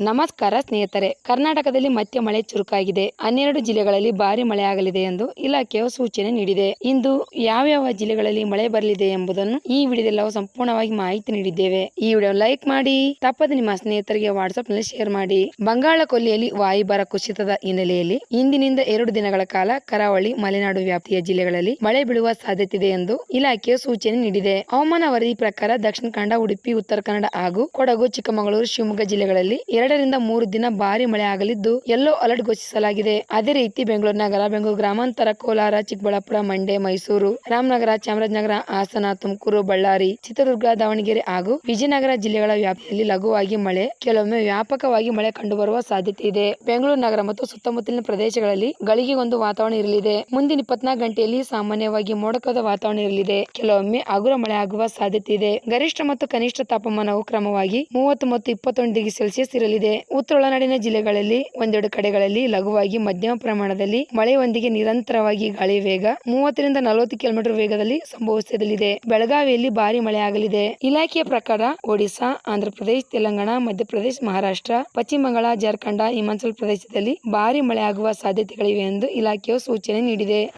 ನಮಸ್ಕಾರ ಸ್ನೇಹಿತರೆ, ಕರ್ನಾಟಕದಲ್ಲಿ ಮತ್ತೆ ಮಳೆ ಚುರುಕಾಗಿದೆ. ಹನ್ನೆರಡು ಜಿಲ್ಲೆಗಳಲ್ಲಿ ಭಾರಿ ಮಳೆಯಾಗಲಿದೆ ಎಂದು ಇಲಾಖೆಯು ಸೂಚನೆ ನೀಡಿದೆ. ಇಂದು ಯಾವ್ಯಾವ ಜಿಲ್ಲೆಗಳಲ್ಲಿ ಮಳೆ ಬರಲಿದೆ ಎಂಬುದನ್ನು ಈ ವಿಡಿಯೋದಲ್ಲಿ ನಾವು ಸಂಪೂರ್ಣವಾಗಿ ಮಾಹಿತಿ ನೀಡಿದ್ದೇವೆ. ಈ ವಿಡಿಯೋ ಲೈಕ್ ಮಾಡಿ, ತಪ್ಪದೆ ನಿಮ್ಮ ಸ್ನೇಹಿತರಿಗೆ ವಾಟ್ಸ್ಆಪ್ನಲ್ಲಿ ಶೇರ್ ಮಾಡಿ. ಬಂಗಾಳ ಕೊಲ್ಲಿಯಲ್ಲಿ ವಾಯುಭಾರ ಕುಸಿತದ ಹಿನ್ನೆಲೆಯಲ್ಲಿ ಇಂದಿನಿಂದ ಎರಡು ದಿನಗಳ ಕಾಲ ಕರಾವಳಿ, ಮಲೆನಾಡು ವ್ಯಾಪ್ತಿಯ ಜಿಲ್ಲೆಗಳಲ್ಲಿ ಮಳೆ ಬೀಳುವ ಸಾಧ್ಯತೆ ಇದೆ ಎಂದು ಇಲಾಖೆಯು ಸೂಚನೆ ನೀಡಿದೆ. ಹವಾಮಾನ ವರದಿ ಪ್ರಕಾರ ದಕ್ಷಿಣ ಕನ್ನಡ, ಉಡುಪಿ, ಉತ್ತರ ಕನ್ನಡ ಹಾಗೂ ಕೊಡಗು, ಚಿಕ್ಕಮಗಳೂರು, ಶಿವಮೊಗ್ಗ ಜಿಲ್ಲೆಗಳಲ್ಲಿ ಎರಡರಿಂದ ಮೂರು ದಿನ ಭಾರಿ ಮಳೆ ಆಗಲಿದ್ದು ಯೆಲ್ಲೋ ಅಲರ್ಟ್ ಘೋಷಿಸಲಾಗಿದೆ. ಅದೇ ರೀತಿ ಬೆಂಗಳೂರು ನಗರ, ಬೆಂಗಳೂರು ಗ್ರಾಮಾಂತರ, ಕೋಲಾರ, ಚಿಕ್ಕಬಳ್ಳಾಪುರ, ಮಂಡ್ಯ, ಮೈಸೂರು, ರಾಮನಗರ, ಚಾಮರಾಜನಗರ, ಹಾಸನ, ತುಮಕೂರು, ಬಳ್ಳಾರಿ, ಚಿತ್ರದುರ್ಗ, ದಾವಣಗೆರೆ ಹಾಗೂ ವಿಜಯನಗರ ಜಿಲ್ಲೆಗಳ ವ್ಯಾಪ್ತಿಯಲ್ಲಿ ಲಘುವಾಗಿ ಮಳೆ, ಕೆಲವೊಮ್ಮೆ ವ್ಯಾಪಕವಾಗಿ ಮಳೆ ಕಂಡುಬರುವ ಸಾಧ್ಯತೆ ಇದೆ. ಬೆಂಗಳೂರು ನಗರ ಮತ್ತು ಸುತ್ತಮುತ್ತಲಿನ ಪ್ರದೇಶಗಳಲ್ಲಿ ಗಳಿಗೆ ಒಂದು ವಾತಾವರಣ ಇರಲಿದೆ. ಮುಂದಿನ ಇಪ್ಪತ್ನಾಲ್ಕು ಗಂಟೆಯಲ್ಲಿ ಸಾಮಾನ್ಯವಾಗಿ ಮೋಡಕದ ವಾತಾವರಣ ಇರಲಿದೆ. ಕೆಲವೊಮ್ಮೆ ಹಗುರ ಮಳೆ ಆಗುವ ಸಾಧ್ಯತೆ ಇದೆ. ಗರಿಷ್ಠ ಮತ್ತು ಕನಿಷ್ಠ ತಾಪಮಾನವು ಕ್ರಮವಾಗಿ ಮೂವತ್ತು ಮತ್ತು ಇಪ್ಪತ್ತೊಂದು ಡಿಗ್ರಿ ಸೆಲ್ಸಿಯಸ್ ಇರಲಿದೆ ಉತ್ತರ ಒಳನಾಡಿನ ಜಿಲ್ಲೆಗಳಲ್ಲಿ, ಒಂದೆರಡು ಕಡೆಗಳಲ್ಲಿ ಲಘುವಾಗಿ ಮಧ್ಯಮ ಪ್ರಮಾಣದಲ್ಲಿ ಮಳೆಯೊಂದಿಗೆ ನಿರಂತರವಾಗಿ ಗಾಳಿ ವೇಗ ಮೂವತ್ತರಿಂದ ನಲವತ್ತು ಕಿಲೋಮೀಟರ್ ವೇಗದಲ್ಲಿ ಸಂಭವಿಸಲಿದೆ. ಬೆಳಗಾವಿಯಲ್ಲಿ ಭಾರಿ ಮಳೆ ಆಗಲಿದೆ ಇಲಾಖೆಯ ಪ್ರಕಾರ ಒಡಿಶಾ, ಆಂಧ್ರಪ್ರದೇಶ, ತೆಲಂಗಾಣ, ಮಧ್ಯಪ್ರದೇಶ, ಮಹಾರಾಷ್ಟ್ರ, ಪಶ್ಚಿಮ ಬಂಗಾಳ, ಜಾರ್ಖಂಡ, ಹಿಮಾಚಲ ಪ್ರದೇಶದಲ್ಲಿ ಭಾರಿ ಮಳೆಯಾಗುವ ಸಾಧ್ಯತೆಗಳಿವೆ ಎಂದು ಇಲಾಖೆಯು ಸೂಚನೆ ನೀಡಿದೆ.